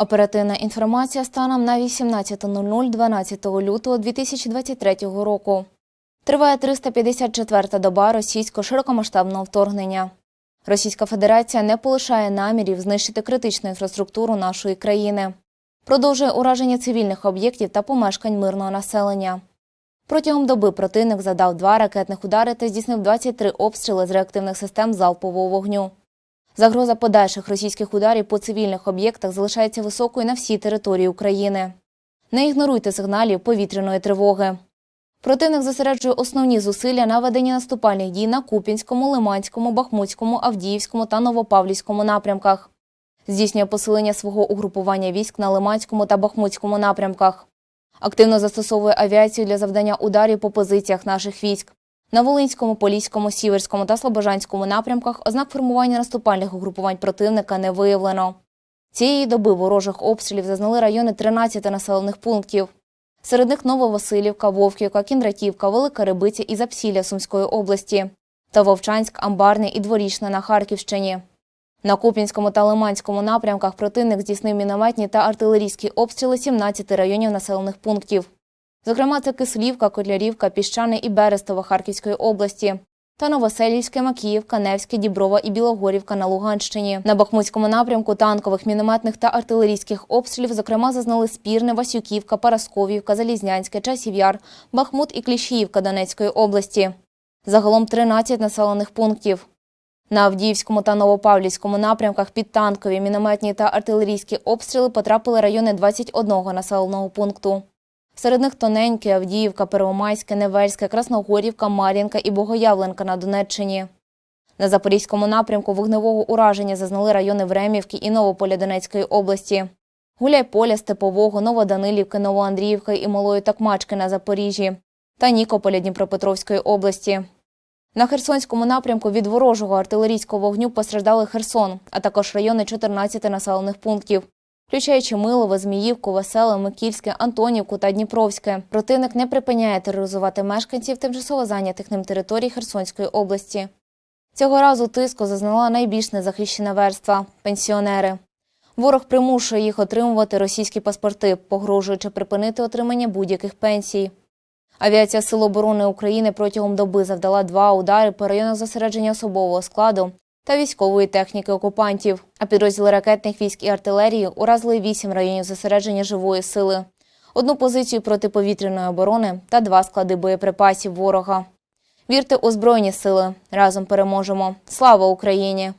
Оперативна інформація станом на 18.00 12 лютого 2023 року. Триває 354-та доба російського широкомасштабного вторгнення. Російська Федерація не полишає намірів знищити критичну інфраструктуру нашої країни. Продовжує ураження цивільних об'єктів та помешкань мирного населення. Протягом доби противник задав два ракетних удари та здійснив 23 обстріли з реактивних систем залпового вогню. Загроза подальших російських ударів по цивільних об'єктах залишається високою на всій території України. Не ігноруйте сигналів повітряної тривоги. Противник зосереджує основні зусилля на веденні наступальних дій на Купінському, Лиманському, Бахмутському, Авдіївському та Новопавлівському напрямках. Здійснює посилення свого угрупування військ на Лиманському та Бахмутському напрямках. Активно застосовує авіацію для завдання ударів по позиціях наших військ. На Волинському, Поліському, Сіверському та Слобожанському напрямках ознак формування наступальних угрупувань противника не виявлено. Цієї доби ворожих обстрілів зазнали райони 13 населених пунктів. Серед них Нововасилівка, Вовківка, Кіндратівка, Велика Рибиця і Запсілля Сумської області та Вовчанськ, Амбарне і Дворічне на Харківщині. На Куп'янському та Лиманському напрямках противник здійснив мінометні та артилерійські обстріли 17 районів населених пунктів. Зокрема, це Кислівка, Котлярівка, Піщане і Берестова Харківської області та Новоселівське, Макіївка, Невське, Діброва і Білогорівка на Луганщині. На Бахмутському напрямку танкових, мінометних та артилерійських обстрілів, зокрема, зазнали Спірне, Васюківка, Парасковівка, Залізнянське, Часів'яр, Бахмут і Кліщіївка Донецької області. Загалом 13 населених пунктів. На Авдіївському та Новопавлівському напрямках під танкові, мінометні та артилерійські обстріли потрапили райони 21 населеного пункту. Серед них Тоненьке, Авдіївка, Первомайське, Невельське, Красногорівка, Мар'їнка і Богоявленка на Донеччині. На Запорізькому напрямку вогневого ураження зазнали райони Времівки і Новополя Донецької області. Гуляйполя, Степового, Новоданилівки, Новоандріївки і Малої Такмачки на Запоріжжі та Нікополя Дніпропетровської області. На Херсонському напрямку від ворожого артилерійського вогню постраждали Херсон, а також райони 14 населених пунктів, включаючи Милове, Зміївку, Веселе, Микільське, Антонівку та Дніпровське. Противник не припиняє тероризувати мешканців тимчасово зайнятих ним територій Херсонської області. Цього разу тиску зазнала найбільш незахищена верства пенсіонери. Ворог примушує їх отримувати російські паспорти, погрожуючи припинити отримання будь-яких пенсій. Авіація Сил оборони України протягом доби завдала два удари по районах зосередження особового складу та військової техніки окупантів. А підрозділи ракетних військ і артилерії уразили вісім районів зосередження живої сили, одну позицію протиповітряної оборони та два склади боєприпасів ворога. Вірте у збройні сили. Разом переможемо. Слава Україні!